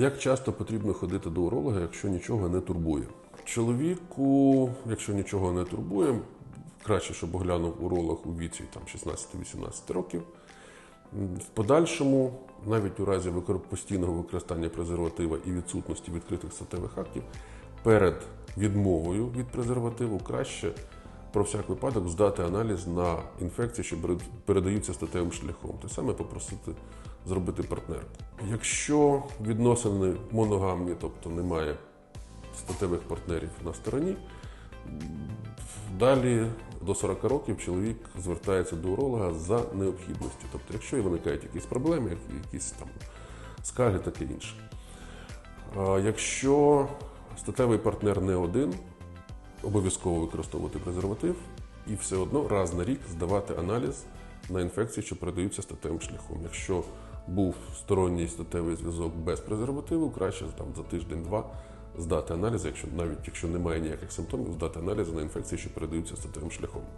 Як часто потрібно ходити до уролога, якщо нічого не турбує? Чоловіку, якщо нічого не турбує, краще, щоб оглянув уролог у віці там, 16-18 років. В подальшому, навіть у разі постійного використання презерватива і відсутності відкритих статевих актів, перед відмовою від презервативу краще про всяк випадок здати аналіз на інфекції, що передаються статевим шляхом. Те саме попросити зробити партнерку. Якщо відносини моногамні, тобто немає статевих партнерів на стороні, Далі до 40 років чоловік звертається до уролога за необхідністю. Тобто, якщо виникають якісь проблеми, якісь там скарги, таке інше. Якщо статевий партнер не один, обов'язково використовувати презерватив і все одно раз на рік здавати аналіз на інфекції, що передаються статевим шляхом. Якщо був сторонній статевий зв'язок без презервативу, краще там за тиждень-два здати аналізи, якщо навіть якщо немає ніяких симптомів, здати аналізи на інфекції, що передаються статевим шляхом.